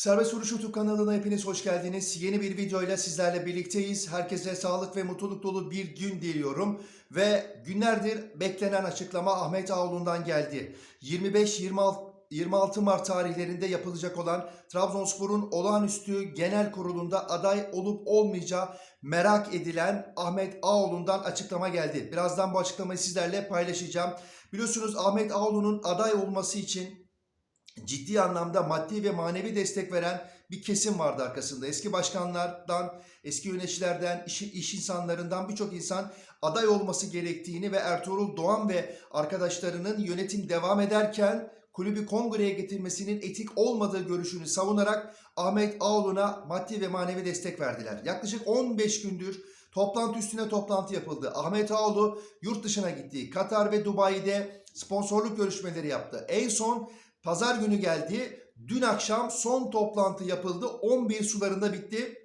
Serbest Vuruş YouTube kanalına hepiniz hoş geldiniz. Yeni bir videoyla sizlerle birlikteyiz. Herkese sağlık ve mutluluk dolu bir gün diliyorum. Ve günlerdir beklenen açıklama Ahmet Ağoğlu'ndan geldi. 25-26 26 Mart tarihlerinde yapılacak olan Trabzonspor'un olağanüstü genel kurulunda aday olup olmayacağı merak edilen Ahmet Ağoğlu'ndan açıklama geldi. Birazdan bu açıklamayı sizlerle paylaşacağım. Biliyorsunuz Ahmet Ağoğlu'nun aday olması için ciddi anlamda maddi ve manevi destek veren bir kesim vardı arkasında. Eski başkanlardan, eski yöneticilerden, iş, iş insanlarından birçok insan aday olması gerektiğini ve Ertuğrul Doğan ve arkadaşlarının yönetim devam ederken kulübü kongreye getirmesinin etik olmadığı görüşünü savunarak Ahmet Ağoğlu'na maddi ve manevi destek verdiler. Yaklaşık 15 gündür toplantı üstüne toplantı yapıldı. Ahmet Ağoğlu yurt dışına gitti. Katar ve Dubai'de sponsorluk görüşmeleri yaptı. En son Pazar günü geldi. Dün akşam son toplantı yapıldı. 11 sularında bitti.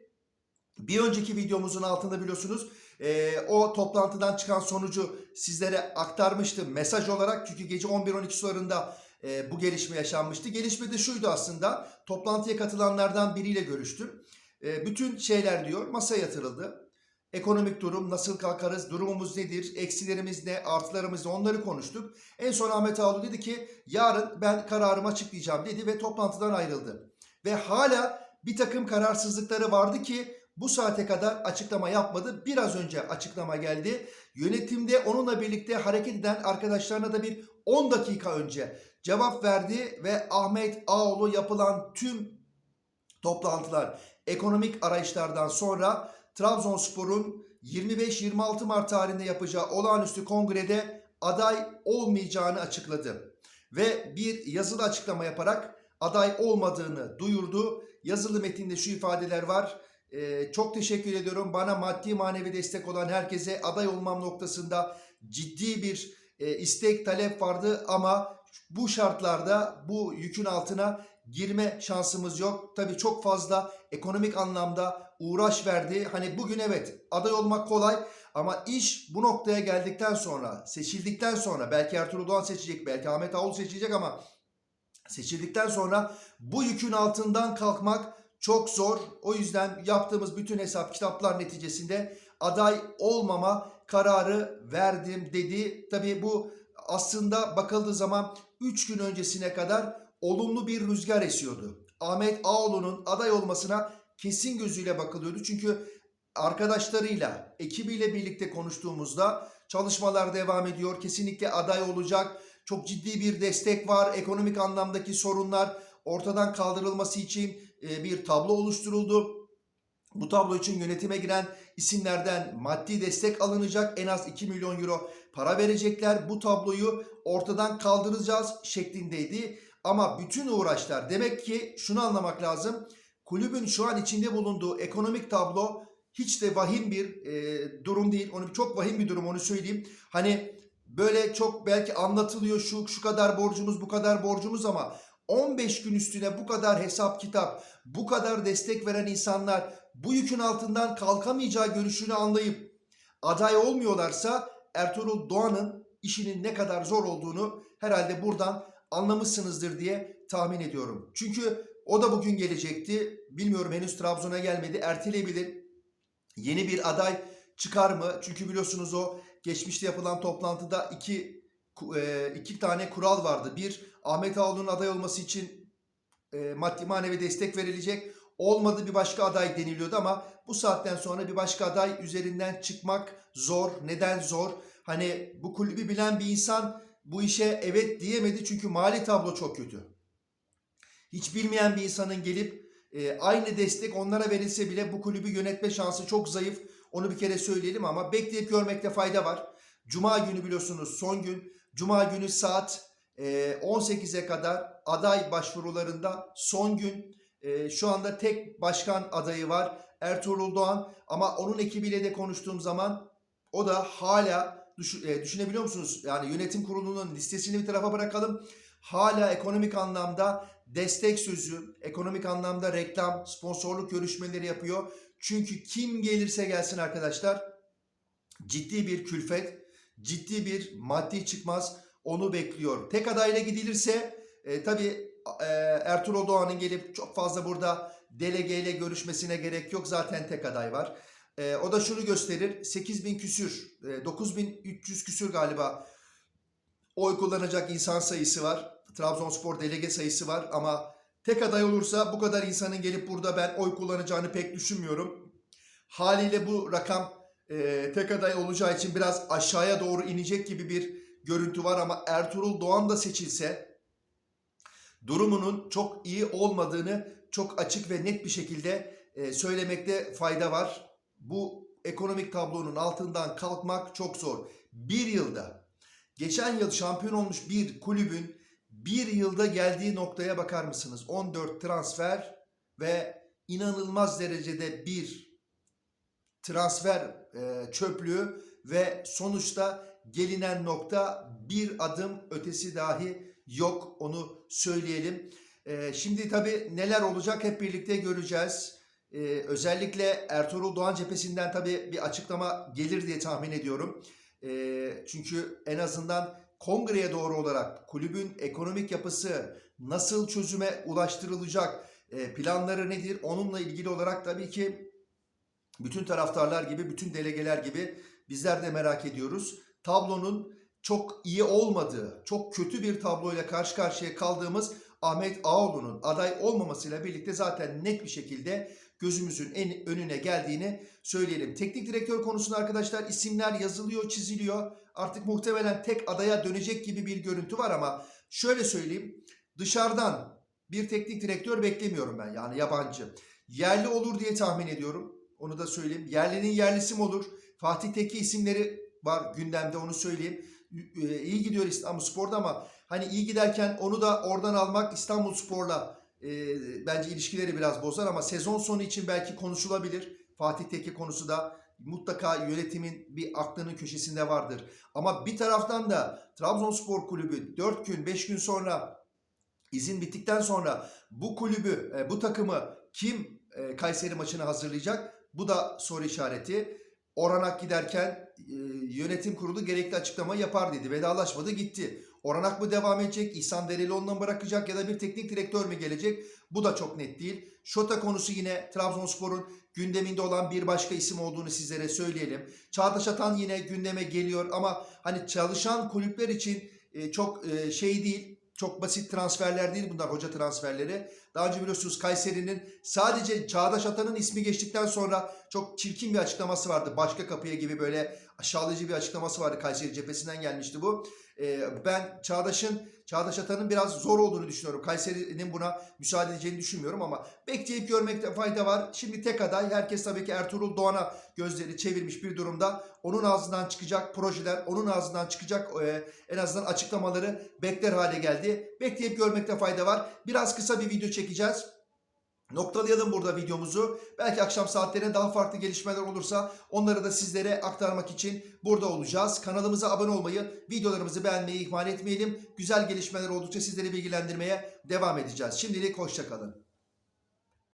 Bir önceki videomuzun altında biliyorsunuz e, o toplantıdan çıkan sonucu sizlere aktarmıştım mesaj olarak. Çünkü gece 11-12 sularında e, bu gelişme yaşanmıştı. Gelişme de şuydu aslında. Toplantıya katılanlardan biriyle görüştüm. E, bütün şeyler diyor masaya yatırıldı. Ekonomik durum, nasıl kalkarız, durumumuz nedir, eksilerimiz ne, artılarımız ne onları konuştuk. En son Ahmet Ağaoğlu dedi ki yarın ben kararımı açıklayacağım dedi ve toplantıdan ayrıldı. Ve hala bir takım kararsızlıkları vardı ki bu saate kadar açıklama yapmadı. Biraz önce açıklama geldi. Yönetimde onunla birlikte hareket eden arkadaşlarına da bir 10 dakika önce cevap verdi ve Ahmet Ağaoğlu yapılan tüm toplantılar, ekonomik arayışlardan sonra Trabzonspor'un 25-26 Mart tarihinde yapacağı olağanüstü kongrede aday olmayacağını açıkladı. Ve bir yazılı açıklama yaparak aday olmadığını duyurdu. Yazılı metinde şu ifadeler var. Ee, çok teşekkür ediyorum. Bana maddi manevi destek olan herkese aday olmam noktasında ciddi bir e, istek talep vardı ama bu şartlarda bu yükün altına girme şansımız yok. Tabii çok fazla ekonomik anlamda uğraş verdi. Hani bugün evet aday olmak kolay ama iş bu noktaya geldikten sonra, seçildikten sonra belki Ertuğrul Doğan seçecek, belki Ahmet Ağul seçecek ama seçildikten sonra bu yükün altından kalkmak çok zor. O yüzden yaptığımız bütün hesap kitaplar neticesinde aday olmama kararı verdim dedi. Tabii bu aslında bakıldığı zaman 3 gün öncesine kadar olumlu bir rüzgar esiyordu. Ahmet Ağoğlu'nun aday olmasına kesin gözüyle bakılıyordu. Çünkü arkadaşlarıyla, ekibiyle birlikte konuştuğumuzda çalışmalar devam ediyor. Kesinlikle aday olacak. Çok ciddi bir destek var. Ekonomik anlamdaki sorunlar ortadan kaldırılması için e, bir tablo oluşturuldu. Bu tablo için yönetime giren isimlerden maddi destek alınacak. En az 2 milyon euro para verecekler. Bu tabloyu ortadan kaldıracağız şeklindeydi. Ama bütün uğraşlar demek ki şunu anlamak lazım. Kulübün şu an içinde bulunduğu ekonomik tablo hiç de vahim bir e, durum değil. Onu çok vahim bir durum onu söyleyeyim. Hani böyle çok belki anlatılıyor şu şu kadar borcumuz bu kadar borcumuz ama 15 gün üstüne bu kadar hesap kitap, bu kadar destek veren insanlar bu yükün altından kalkamayacağı görüşünü anlayıp aday olmuyorlarsa Ertuğrul Doğan'ın işinin ne kadar zor olduğunu herhalde buradan anlamışsınızdır diye tahmin ediyorum. Çünkü o da bugün gelecekti. Bilmiyorum henüz Trabzon'a gelmedi. Erteleyebilir. Yeni bir aday çıkar mı? Çünkü biliyorsunuz o geçmişte yapılan toplantıda iki e, iki tane kural vardı. Bir Ahmet Ağoğlu'nun aday olması için e, maddi manevi destek verilecek. Olmadı bir başka aday deniliyordu ama bu saatten sonra bir başka aday üzerinden çıkmak zor. Neden zor? Hani bu kulübü bilen bir insan bu işe evet diyemedi çünkü mali tablo çok kötü. Hiç bilmeyen bir insanın gelip e, aynı destek onlara verilse bile bu kulübü yönetme şansı çok zayıf. Onu bir kere söyleyelim ama bekleyip görmekte fayda var. Cuma günü biliyorsunuz son gün. Cuma günü saat e, 18'e kadar aday başvurularında son gün. E, şu anda tek başkan adayı var Ertuğrul Doğan ama onun ekibiyle de konuştuğum zaman o da hala e, düşünebiliyor musunuz? Yani yönetim kurulunun listesini bir tarafa bırakalım. Hala ekonomik anlamda destek sözü, ekonomik anlamda reklam, sponsorluk görüşmeleri yapıyor. Çünkü kim gelirse gelsin arkadaşlar ciddi bir külfet, ciddi bir maddi çıkmaz onu bekliyor. Tek adayla gidilirse e, tabii e, Ertuğrul Doğan'ın gelip çok fazla burada delegeyle görüşmesine gerek yok. Zaten tek aday var. E, o da şunu gösterir. 8000 küsür, e, 9300 küsür galiba oy kullanacak insan sayısı var. Trabzonspor delege sayısı var ama tek aday olursa bu kadar insanın gelip burada ben oy kullanacağını pek düşünmüyorum. Haliyle bu rakam e, tek aday olacağı için biraz aşağıya doğru inecek gibi bir görüntü var ama Ertuğrul Doğan da seçilse durumunun çok iyi olmadığını çok açık ve net bir şekilde e, söylemekte fayda var. Bu ekonomik tablonun altından kalkmak çok zor. Bir yılda, geçen yıl şampiyon olmuş bir kulübün bir yılda geldiği noktaya bakar mısınız? 14 transfer ve inanılmaz derecede bir transfer e, çöplüğü ve sonuçta gelinen nokta bir adım ötesi dahi yok onu söyleyelim. E, şimdi tabii neler olacak hep birlikte göreceğiz. E, özellikle Ertuğrul Doğan cephesinden tabii bir açıklama gelir diye tahmin ediyorum. E, çünkü en azından kongreye doğru olarak kulübün ekonomik yapısı nasıl çözüme ulaştırılacak, e, planları nedir onunla ilgili olarak tabii ki bütün taraftarlar gibi, bütün delegeler gibi bizler de merak ediyoruz. Tablonun çok iyi olmadığı, çok kötü bir tabloyla karşı karşıya kaldığımız Ahmet Ağoğlu'nun aday olmamasıyla birlikte zaten net bir şekilde gözümüzün en önüne geldiğini söyleyelim. Teknik direktör konusunda arkadaşlar isimler yazılıyor, çiziliyor. Artık muhtemelen tek adaya dönecek gibi bir görüntü var ama şöyle söyleyeyim. Dışarıdan bir teknik direktör beklemiyorum ben yani yabancı. Yerli olur diye tahmin ediyorum. Onu da söyleyeyim. Yerlinin yerlisi mi olur? Fatih Tekke isimleri var gündemde onu söyleyeyim. Ee, iyi gidiyor İstanbul Spor'da ama hani iyi giderken onu da oradan almak İstanbul Spor'la e, bence ilişkileri biraz bozar ama sezon sonu için belki konuşulabilir. Fatih Tekke konusu da mutlaka yönetimin bir aklının köşesinde vardır. Ama bir taraftan da Trabzonspor Kulübü 4 gün 5 gün sonra izin bittikten sonra bu kulübü e, bu takımı kim e, Kayseri maçını hazırlayacak? Bu da soru işareti. Oranak giderken e, yönetim kurulu gerekli açıklama yapar dedi. Vedalaşmadı gitti. Oranak mı devam edecek? İhsan Derelioğlu'na mı bırakacak ya da bir teknik direktör mü gelecek? Bu da çok net değil. Şota konusu yine Trabzonspor'un gündeminde olan bir başka isim olduğunu sizlere söyleyelim. Çağdaş Atan yine gündeme geliyor ama hani çalışan kulüpler için e, çok e, şey değil. Çok basit transferler değil bunlar hoca transferleri. Daha önce biliyorsunuz Kayseri'nin sadece Çağdaş Atan'ın ismi geçtikten sonra çok çirkin bir açıklaması vardı. Başka kapıya gibi böyle aşağılayıcı bir açıklaması vardı. Kayseri cephesinden gelmişti bu. Ee, ben Çağdaş'ın, Çağdaş Atan'ın biraz zor olduğunu düşünüyorum. Kayseri'nin buna müsaade edeceğini düşünmüyorum ama bekleyip görmekte fayda var. Şimdi tek aday. Herkes tabii ki Ertuğrul Doğan'a gözleri çevirmiş bir durumda. Onun ağzından çıkacak projeler, onun ağzından çıkacak e, en azından açıklamaları bekler hale geldi. Bekleyip görmekte fayda var. Biraz kısa bir video çekeceğiz. Noktalayalım burada videomuzu. Belki akşam saatlerine daha farklı gelişmeler olursa onları da sizlere aktarmak için burada olacağız. Kanalımıza abone olmayı, videolarımızı beğenmeyi ihmal etmeyelim. Güzel gelişmeler oldukça sizleri bilgilendirmeye devam edeceğiz. Şimdilik hoşçakalın.